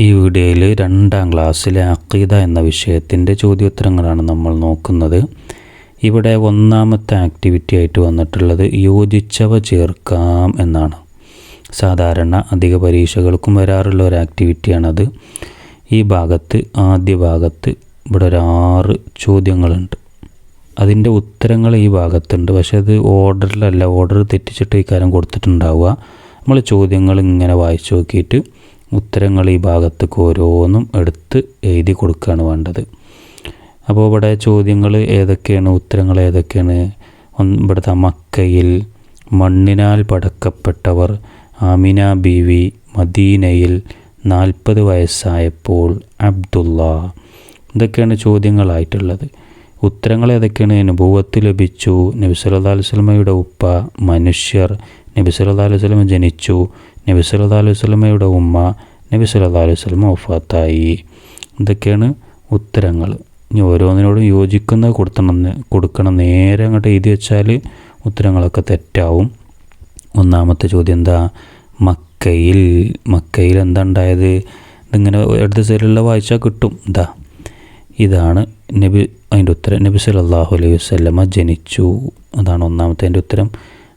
ഈ വീഡിയോയിൽ രണ്ടാം ക്ലാസ്സിലെ അക്കീദ എന്ന വിഷയത്തിന്റെ ചോദ്യോത്തരങ്ങളാണ് നമ്മൾ നോക്കുന്നത്. ഇവിടെ ഒന്നാമത്തെ ആക്ടിവിറ്റി ആയിട്ട് വന്നിട്ടുള്ളത് യോജിച്ചവ ചേർക്കാം എന്നാണ്. സാധാരണ അധിക പരീക്ഷകൾക്കും വരാറുള്ള ഒരു ആക്ടിവിറ്റിയാണത്. ഈ ഭാഗത്ത് ആദ്യ ഭാഗത്ത് ഇവിടെ ഒരു ആറ് ചോദ്യങ്ങളുണ്ട്. അതിന്റെ ഉത്തരങ്ങൾ ഈ ഭാഗത്തുണ്ട്. പക്ഷേ അത് ഓർഡറിലല്ല ഓർഡർ തെറ്റിച്ചിട്ട് ഈ കാര്യം കൊടുത്തിട്ടുണ്ടാവുക. നമ്മൾ ചോദ്യങ്ങൾ ഇങ്ങനെ വായിച്ചു നോക്കിയിട്ട് ഉത്തരങ്ങൾ ഈ ഭാഗത്തേക്ക് ഓരോന്നും എടുത്ത് എഴുതി കൊടുക്കുകയാണ് വേണ്ടത്. അപ്പോൾ ഇവിടെ ചോദ്യങ്ങൾ ഏതൊക്കെയാണ് ഉത്തരങ്ങൾ ഏതൊക്കെയാണ്? ഇവിടുത്തെ മക്കയിൽ മണ്ണിനാൽ പടക്കപ്പെട്ടവർ ആമിന ബീവി മദീനയിൽ നാൽപ്പത് വയസ്സായപ്പോൾ അബ്ദുള്ള. ഇതൊക്കെയാണ് ചോദ്യങ്ങളായിട്ടുള്ളത്. ഉത്തരങ്ങൾ ഏതൊക്കെയാണ്? അനുഭവത്തിൽ ലഭിച്ചു. നബി സല്ലല്ലാഹു അലൈഹി വസല്ലമയുടെ ഉപ്പ മനുഷ്യർ നബി സല്ലല്ലാഹു അലൈഹി സ്വലമ ജനിച്ചു. നബി സല്ലല്ലാഹു അലൈഹി സ്വലമയുടെ ഉമ്മ നബി സല്ലല്ലാഹു അലൈഹി സ്വലമ ഒഫാത്തായി ഇതൊക്കെയാണ് ഉത്തരങ്ങൾ. ഇനി ഓരോന്നിനോടും യോജിക്കുന്ന കൊടുക്കണം കൊടുക്കണം നേരെ അങ്ങോട്ട് എഴുതി വെച്ചാൽ ഉത്തരങ്ങളൊക്കെ തെറ്റാവും. ഒന്നാമത്തെ ചോദ്യം എന്താ? മക്കയിൽ മക്കയിൽ എന്താ ഉണ്ടായത്? ഇതിങ്ങനെ അടുത്ത സൈഡിലുള്ള വായിച്ചാൽ കിട്ടും. എന്താ ഇതാണ് നബി അതിന്റെ ഉത്തരം. നബി സല്ലല്ലാഹു അലൈഹി വസല്ലമ ജനിച്ചു. അതാണ് ഒന്നാമത്തെ അതിന്റെ ഉത്തരം.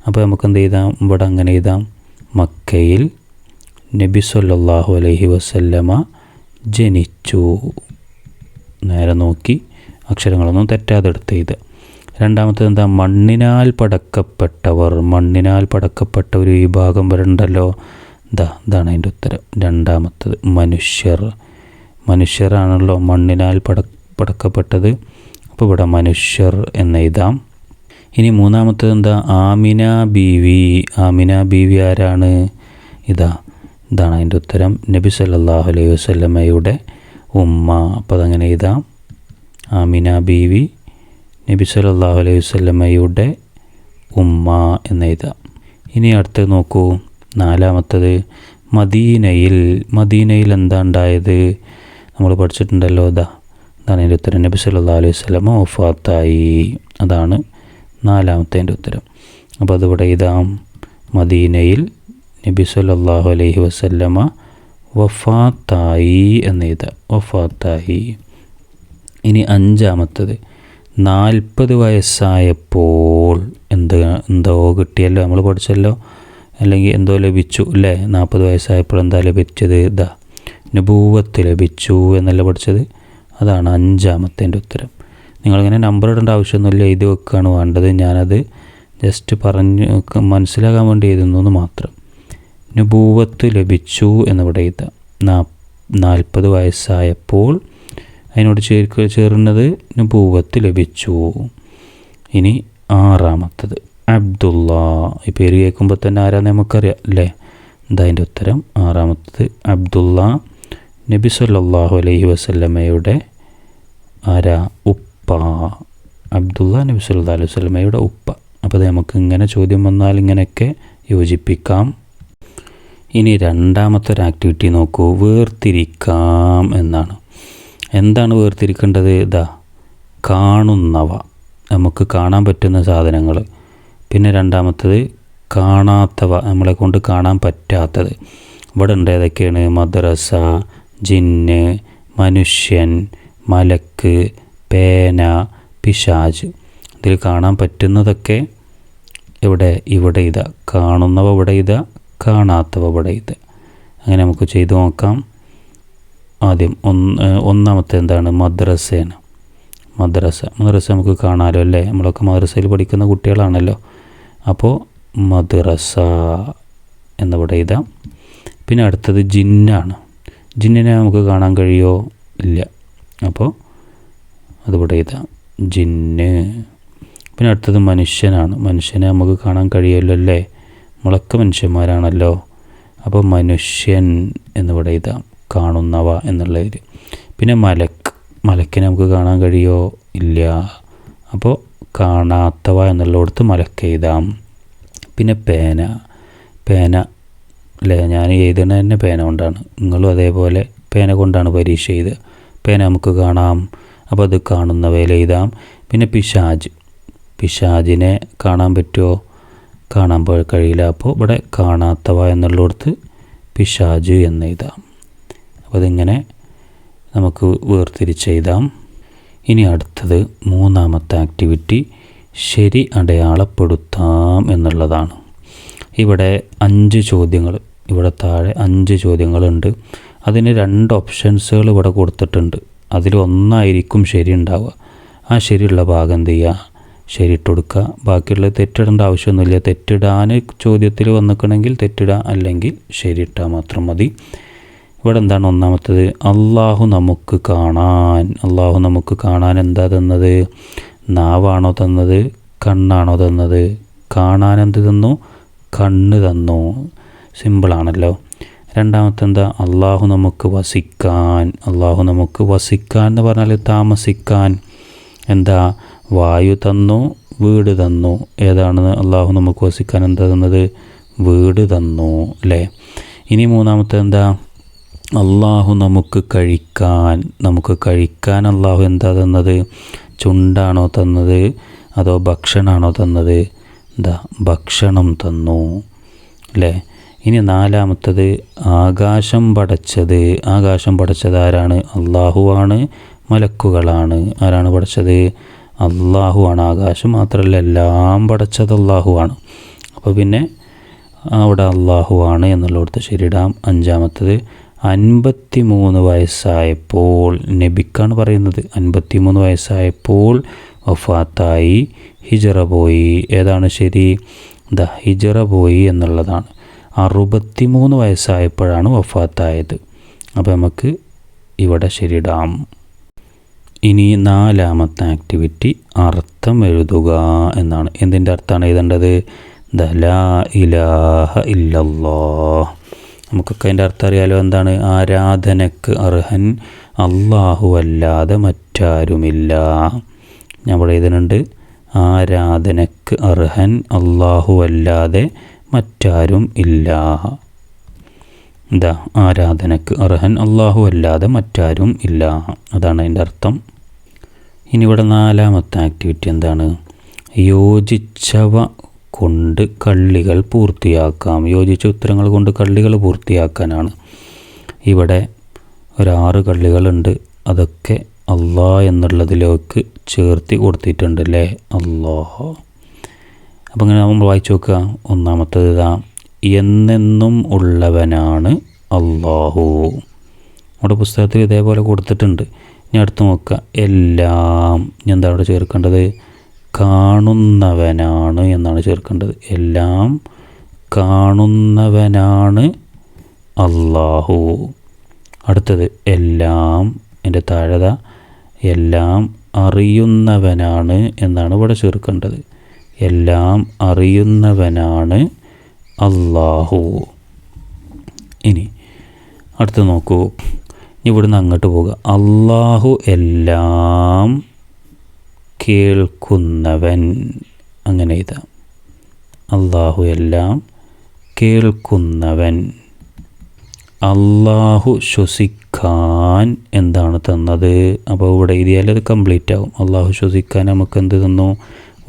അപ്പോൾ നമുക്ക് എന്ത് ചെയ്താം ഇവിടെ അങ്ങനെ എഴുതാം. മക്കയിൽ നബി സല്ലാഹു അലൈഹി വസല്ലമ ജനിച്ചു. നേരെ നോക്കി. അക്ഷരങ്ങളൊന്നും തെറ്റാതെ എടുത്ത് എഴുതുക. രണ്ടാമത്തത് എന്താ? മണ്ണിനാൽ പടക്കപ്പെട്ടവർ. മണ്ണിനാൽ പടക്കപ്പെട്ട ഒരു വിഭാഗം വരണ്ടല്ലോ ഇതാ ഇതാണ് അതിന്റെ ഉത്തരം. രണ്ടാമത്തത് മനുഷ്യർ. മനുഷ്യരാണല്ലോ മണ്ണിനാൽ പട പടക്കപ്പെട്ടത്. അപ്പോൾ ഇവിടെ മനുഷ്യർ എന്ന് എഴുതാം. ഇനി മൂന്നാമത്തത് എന്താ? ആമിന ബീവി. ആമിന ബീവി ആരാണ്? ഇതാ ഇതാണ് അതിന്റെ ഉത്തരം. നബി സല്ലാഹു അലൈഹി വസല്ലമയുടെ ഉമ്മ. അപ്പോൾ അതങ്ങനെ ഇതാ ആമിന ബീവി നബി സല്ലല്ലാഹു അലൈഹി വസല്ലമയുടെ ഉമ്മ എന്ന എഴുതാം. ഇനി അടുത്ത് നോക്കൂ. നാലാമത്തത് മദീനയിൽ മദീനയിൽ എന്താ ഉണ്ടായത്? നമ്മൾ പഠിച്ചിട്ടുണ്ടല്ലോ. ഇതാ അതാണ് അതിന്റെ ഉത്തരം. നബി സല്ലാ അലൈഹി വസല്ലമ വഫാത്തായി. അതാണ് നാലാമത്തേന്റെ ഉത്തരം. അപ്പോൾ അതിവിടെ ഇതാം മദീനയിൽ നബി സല്ലല്ലാഹു അലൈഹി വസല്ലമ വഫാത്തായി എന്ന് എഴുതാം. വഫാത്തായി. ഇനി അഞ്ചാമത്തത്. നാൽപ്പത് വയസ്സായപ്പോൾ എന്ത് എന്തോ കിട്ടിയല്ലോ നമ്മൾ പഠിച്ചല്ലോ? അല്ലെങ്കിൽ എന്തോ ലഭിച്ചു അല്ലേ? നാൽപ്പത് വയസ്സായപ്പോൾ എന്താ ലഭിച്ചത്? ഇതാ നബൂവത്ത് ലഭിച്ചു എന്നല്ല പഠിച്ചത്? അതാണ് അഞ്ചാമത്തേന്റെ ഉത്തരം. നിങ്ങളിങ്ങനെ നമ്പർ ഇടേണ്ട ആവശ്യമൊന്നുമില്ല എഴുതി വെക്കുകയാണ് വേണ്ടത്. ഞാനത് ജസ്റ്റ് പറഞ്ഞ് മനസ്സിലാക്കാൻ വേണ്ടി എഴുതുന്നു എന്ന് മാത്രം. നുപൂവത്ത് ലഭിച്ചു എന്നിവിടെ എഴുതാം. നാ നാൽപ്പത് വയസ്സായപ്പോൾ അതിനോട് ചേർക്ക ചേർന്നത് നുപൂവത്ത് ലഭിച്ചു ഇനി ആറാമത്തത്. അബ്ദുള്ള ഈ പേര് കേൾക്കുമ്പോൾ തന്നെ ആരാന്ന് നമുക്കറിയാം അല്ലേ? എന്താ അതിന്റെ ഉത്തരം. ആറാമത്തത് അബ്ദുള്ള നബി സല്ലാഹു അലൈഹി വസല്ലമയുടെ ആരാ? ഉപ്പ അബ്ദുള്ള നബി സല്ലല്ലാഹു അലൈഹി സ്വലമയുടെ ഉപ്പ. അപ്പോൾ നമുക്ക് ഇങ്ങനെ ചോദ്യം വന്നാൽ ഇങ്ങനെയൊക്കെ യോജിപ്പിക്കാം. ഇനി രണ്ടാമത്തെ ഒരു ആക്ടിവിറ്റി നോക്കൂ. വേർതിരിക്കാം എന്നാണ്. എന്താണ് വേർതിരിക്കേണ്ടത്? ഇതാ കാണുന്നവ. നമുക്ക് കാണാൻ പറ്റുന്ന സാധനങ്ങൾ. പിന്നെ രണ്ടാമത്തത് കാണാത്തവ. നമ്മളെ കൊണ്ട് കാണാൻ പറ്റാത്തത്. ഇവിടെ ഉണ്ട് ഏതൊക്കെയാണ്? മദ്രസ ജിന്ന് മനുഷ്യൻ മലക്ക് പേന പിശാജ് ഇതിൽ കാണാൻ പറ്റുന്നതൊക്കെ ഇവിടെ ഇവിടെ ഇതാ. കാണുന്നവ ഇവിടെ ഇതാ കാണാത്തവ ഇവിടെ ഇത്. അങ്ങനെ നമുക്ക് ചെയ്തു നോക്കാം. ആദ്യം ഒന്ന് ഒന്നാമത്തെ എന്താണ്? മദ്രസേന. മദ്രസ. മദ്രസ നമുക്ക് കാണാമല്ലോ അല്ലേ? നമ്മളൊക്കെ മദ്രസയിൽ പഠിക്കുന്ന കുട്ടികളാണല്ലോ. അപ്പോൾ മദ്രസ എന്നിവിടെ എഴുതാം പിന്നെ അടുത്തത് ജിന്നാണ്. ജിന്നിനെ നമുക്ക് കാണാൻ കഴിയോ? ഇല്ല. അപ്പോൾ അതിവിടെ എഴുതാം ജിന്ന്. പിന്നെ അടുത്തത് മനുഷ്യനാണ്. മനുഷ്യനെ നമുക്ക് കാണാൻ കഴിയുമല്ലോ അല്ലേ? നമ്മളൊക്കെ മനുഷ്യന്മാരാണല്ലോ. അപ്പോൾ മനുഷ്യൻ എന്നിവിടെ ഇതാ കാണുന്നവ എന്നുള്ളതിൽ പിന്നെ മലക്ക് മലക്കിനെ നമുക്ക് കാണാൻ കഴിയോ? ഇല്ല. അപ്പോൾ കാണാത്തവ എന്നുള്ളിടത്ത് മലക്ക് എഴുതാം. പിന്നെ പേന. പേന. അല്ലേ? ഞാൻ എഴുതണ തന്നെ പേന കൊണ്ടാണ്. നിങ്ങളും അതേപോലെ പേന കൊണ്ടാണ് പരീക്ഷ എഴുതുക. പേന നമുക്ക് കാണാം. അപ്പോൾ അത് കാണുന്നവയിൽ എഴുതാം പിന്നെ പിശാജ്. പിശാജിനെ കാണാൻ പറ്റുമോ? കാണാൻ കഴിയില്ല. അപ്പോൾ ഇവിടെ കാണാത്തവ എന്നുള്ളിടത്ത് പിശാജ് എന്ന് എഴുതാം. അപ്പോൾ അതിങ്ങനെ നമുക്ക് വേർതിരിച്ചെഴുതാം ഇനി അടുത്തത് മൂന്നാമത്തെ ആക്ടിവിറ്റി ശരി അടയാളപ്പെടുത്താം എന്നുള്ളതാണ്. ഇവിടെ അഞ്ച് ചോദ്യങ്ങൾ ഇവിടെ താഴെ അഞ്ച് ചോദ്യങ്ങളുണ്ട്. അതിന് രണ്ട് ഓപ്ഷൻസുകൾ ഇവിടെ കൊടുത്തിട്ടുണ്ട്. അതിൽ ഒന്നായിരിക്കും ശരി ഉണ്ടാവുക ആ ശരിയുള്ള ഭാഗം എന്ത് ചെയ്യുക? ശരിയിട്ട് കൊടുക്കുക ബാക്കിയുള്ളത് തെറ്റിടേണ്ട ആവശ്യമൊന്നുമില്ല. തെറ്റിടാൻ ചോദ്യത്തിൽ വന്നിക്കണമെങ്കിൽ തെറ്റിടുക അല്ലെങ്കിൽ ശരിയിട്ടാൽ മാത്രം മതി. ഇവിടെ എന്താണ് ഒന്നാമത്തത്? അള്ളാഹു നമുക്ക് കാണാൻ. അള്ളാഹു നമുക്ക് കാണാൻ എന്താ തന്നത്? നാവാണോ തന്നത്? കണ്ണാണോ തന്നത്? കാണാൻ എന്ത് തന്നു? കണ്ണ് തന്നു. സിമ്പിളാണല്ലോ. രണ്ടാമത്തെ എന്താ അള്ളാഹു നമുക്ക് വസിക്കാൻ. അള്ളാഹു നമുക്ക് വസിക്കാൻ എന്ന് പറഞ്ഞാൽ താമസിക്കാൻ. എന്താ? വായു തന്നു വീട് തന്നു. ഏതാണ് അള്ളാഹു നമുക്ക് വസിക്കാൻ എന്താ തന്നത്? വീട് തന്നു അല്ലേ ഇനി മൂന്നാമത്തെ എന്താ അള്ളാഹു നമുക്ക് കഴിക്കാൻ. നമുക്ക് കഴിക്കാൻ അള്ളാഹു എന്താ തന്നത്? ചുണ്ടാണോ തന്നത്? അതോ ഭക്ഷണമാണോ തന്നത്? എന്താ? ഭക്ഷണം തന്നു അല്ലേ ഇനി നാലാമത്തത് ആകാശം പടച്ചത്. ആകാശം പടച്ചത് ആരാണ്? അള്ളാഹുവാണ് മലക്കുകളാണ്. ആരാണ് പടച്ചത്? അള്ളാഹുവാണ് ആകാശം മാത്രമല്ല എല്ലാം പടച്ചത് അള്ളാഹുവാണ് അപ്പോൾ പിന്നെ അവിടെ അള്ളാഹുവാണ് എന്നുള്ളടത്ത് ശരിയിടാം. അഞ്ചാമത്തത് അൻപത്തി മൂന്ന് വയസ്സായപ്പോൾ നബിക്കാണ് പറയുന്നത്. അൻപത്തി മൂന്ന് വയസ്സായപ്പോൾ വഫാത്തായി ഹിജറ പോയി. ഏതാണ് ശരി? ദ ഹിജറ പോയി എന്നുള്ളതാണ്. അറുപത്തി മൂന്ന് വയസ്സായപ്പോഴാണ് വഫാത്തായത്. അപ്പോൾ നമുക്ക് ഇവിടെ ശരിയിടാം. ഇനി നാലാമത്തെ ആക്ടിവിറ്റി അർത്ഥം എഴുതുക എന്നാണ്. എന്തിന്റെ അർത്ഥമാണ് എഴുതേണ്ടത്? ദ ലാ ഇലാഹ ഇല്ലല്ലോ നമുക്കൊക്കെ അതിന്റെ അർത്ഥം അറിയാലോ എന്താണ്? ആരാധനക്ക് അർഹൻ അള്ളാഹു അല്ലാതെ മറ്റാരുമില്ല. ഞാൻ ഇവിടെ എഴുതുന്നുണ്ട്. ആരാധനക്ക് അർഹൻ അള്ളാഹു അല്ലാതെ മറ്റാരും ഇല്ല. എന്താ ആരാധനക്ക് അർഹൻ അള്ളാഹു അല്ലാതെ മറ്റാരും ഇല്ല. അതാണ് അതിന്റെ അർത്ഥം. ഇനി ഇവിടെ നാലാമത്തെ ആക്ടിവിറ്റി എന്താണ്? യോജിച്ചവ കൊണ്ട് കള്ളികൾ പൂർത്തിയാക്കാം. യോജിച്ച ഉത്തരങ്ങൾ കൊണ്ട് കള്ളികൾ പൂർത്തിയാക്കാനാണ്. ഇവിടെ ഒരാറ് കള്ളികളുണ്ട്. അതൊക്കെ അള്ളാ എന്നുള്ളതിലേക്ക് ചേർത്തി കൊടുത്തിട്ടുണ്ട് അല്ലേ? അള്ളാഹ്. അപ്പം ഇങ്ങനെ നമ്മൾ വായിച്ചു നോക്കുക. ഒന്നാമത്തേത് ഇതാ എന്നെന്നും ഉള്ളവനാണ് അള്ളാഹു നമ്മുടെ പുസ്തകത്തിൽ ഇതേപോലെ കൊടുത്തിട്ടുണ്ട്. ഇനി അടുത്ത് നോക്കുക. എല്ലാം ഞാൻ എന്താ അവിടെ ചേർക്കേണ്ടത്? കാണുന്നവനാണ് എന്നാണ് ചേർക്കേണ്ടത്. എല്ലാം കാണുന്നവനാണ് അള്ളാഹു അടുത്തത് എല്ലാം എന്റെ താഴത എല്ലാം അറിയുന്നവനാണ് എന്നാണ് ഇവിടെ ചേർക്കേണ്ടത്. എല്ലാം അറിയുന്നവനാണ് അള്ളാഹു ഇനി അടുത്ത് നോക്കൂ. ഇവിടുന്ന് അങ്ങോട്ട് പോകുക അള്ളാഹു എല്ലാം കേൾക്കുന്നവൻ. അങ്ങനെ ഇതാ അള്ളാഹു എല്ലാം കേൾക്കുന്നവൻ. അള്ളാഹു ശ്വസിക്കാൻ എന്താണ് തന്നത്? അപ്പോൾ ഇവിടെ എഴുതിയാൽ അത് കംപ്ലീറ്റ് ആവും. അള്ളാഹു ശ്വസിക്കാൻ നമുക്ക് എന്ത് തന്നു?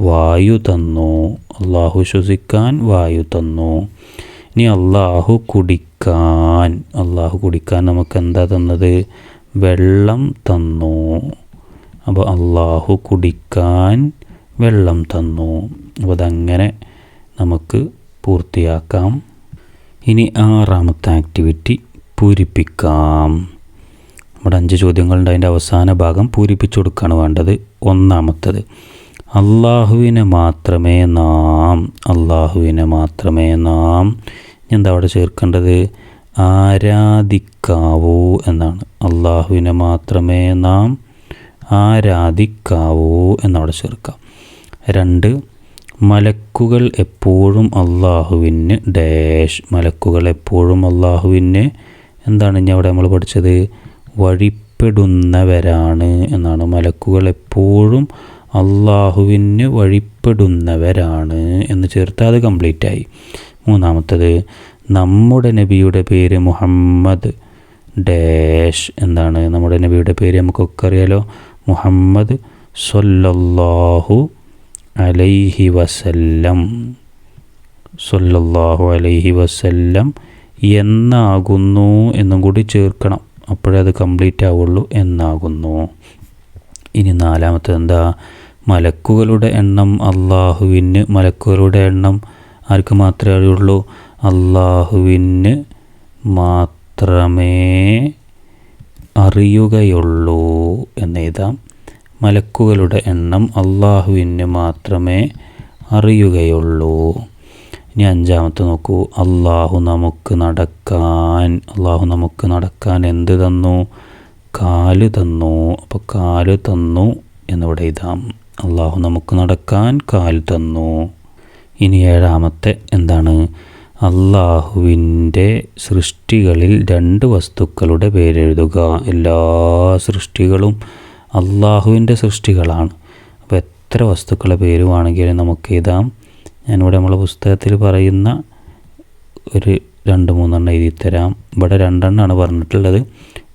വായു തന്നു. അള്ളാഹു ശ്വസിക്കാൻ വായു തന്നു. ഇനി അള്ളാഹു കുടിക്കാൻ. അള്ളാഹു കുടിക്കാൻ നമുക്ക് എന്താ തന്നത്? വെള്ളം തന്നു. അപ്പോൾ അള്ളാഹു കുടിക്കാൻ വെള്ളം തന്നു. അപ്പോൾ അതങ്ങനെ നമുക്ക് പൂർത്തിയാക്കാം. ഇനി ആറാമത്തെ ആക്ടിവിറ്റി പൂരിപ്പിക്കാം. നമ്മുടെ അഞ്ച് ചോദ്യങ്ങളുണ്ട്. അതിന്റെ അവസാന ഭാഗം പൂരിപ്പിച്ചു കൊടുക്കുകയാണ് വേണ്ടത്. ഒന്നാമത്തത് അള്ളാഹുവിനെ മാത്രമേ നാം അള്ളാഹുവിനെ മാത്രമേ നാം എന്താ അവിടെ ചേർക്കേണ്ടത്? ആരാധിക്കാവൂ എന്നാണ്. അള്ളാഹുവിനെ മാത്രമേ നാം ആരാധിക്കാവൂ എന്നവിടെ ചേർക്കാം. രണ്ട് മലക്കുകൾ എപ്പോഴും അള്ളാഹുവിന് ഡാഷ്. മലക്കുകൾ എപ്പോഴും അള്ളാഹുവിന് എന്താണ് ഇനി അവിടെ നമ്മൾ പഠിച്ചത്? വഴിപ്പെടുന്നവരാണ് എന്നാണ്. മലക്കുകൾ എപ്പോഴും അള്ളാഹുവിന് വഴിപ്പെടുന്നവരാണ് എന്ന് ചേർത്ത് അത് കംപ്ലീറ്റ് ആയി. മൂന്നാമത്തത് നമ്മുടെ നബിയുടെ പേര് മുഹമ്മദ് ഡാഷ് എന്താണ് നമ്മുടെ നബിയുടെ പേര് നമുക്കൊക്കെ അറിയാലോ. മുഹമ്മദ് സൊല്ലാഹു അലൈഹി വസല്ലം. സൊല്ലാഹു അലൈഹി വസല്ലം എന്നാകുന്നു എന്നും കൂടി ചേർക്കണം. അപ്പോഴേ അത് കംപ്ലീറ്റ് ആവുള്ളൂ എന്നാകുന്നു. ഇനി നാലാമത്തെ എന്താ മലക്കുകളുടെ എണ്ണം അള്ളാഹുവിന് മലക്കുകളുടെ എണ്ണം ആർക്ക് മാത്രമേ അറിയുള്ളൂ? അള്ളാഹുവിന് മാത്രമേ അറിയുകയുള്ളൂ എന്നെഴുതാം മലക്കുകളുടെ എണ്ണം അള്ളാഹുവിന് മാത്രമേ അറിയുകയുള്ളൂ. ഇനി അഞ്ചാമത്തെ നോക്കൂ. അള്ളാഹു നമുക്ക് നടക്കാൻ അള്ളാഹു നമുക്ക് നടക്കാൻ എന്ത് തന്നു? കാൽ തന്നു. അപ്പോൾ കാൽ തന്നു എന്നിവിടെ ഇതാം അള്ളാഹു നമുക്ക് നടക്കാൻ കാൽ തന്നു. ഇനി ഏഴാമത്തെ എന്താണ്? അള്ളാഹുവിന്റെ സൃഷ്ടികളിൽ രണ്ട് വസ്തുക്കളുടെ പേരെഴുതുക. എല്ലാ സൃഷ്ടികളും അള്ളാഹുവിന്റെ സൃഷ്ടികളാണ്. അപ്പോൾ എത്ര വസ്തുക്കളുടെ പേര് പേരുവാണെങ്കിലും നമുക്ക് എഴുതാം. ഞാനിവിടെ നമ്മളെ പുസ്തകത്തിൽ പറയുന്ന ഒരു രണ്ട് മൂന്നെണ്ണം എഴുതി തരാം. ഇവിടെ രണ്ടെണ്ണമാണ് പറഞ്ഞിട്ടുള്ളത്.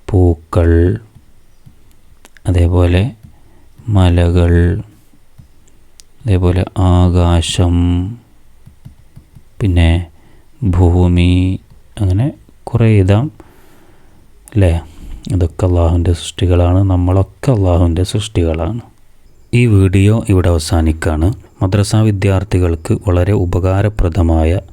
പൂക്കൾ അതേപോലെ മലകൾ അതേപോലെ ആകാശം പിന്നെ ഭൂമി അങ്ങനെ കുറേ ഇതാം അല്ലേ? ഇതൊക്കെ അള്ളാഹുവിന്റെ സൃഷ്ടികളാണ്. നമ്മളൊക്കെ അള്ളാഹുവിന്റെ സൃഷ്ടികളാണ്. ഈ വീഡിയോ ഇവിടെ അവസാനിക്കുകയാണ് മദ്രസ വിദ്യാർത്ഥികൾക്ക് വളരെ ഉപകാരപ്രദമായ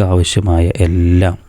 ആവശ്യമായ എല്ലാം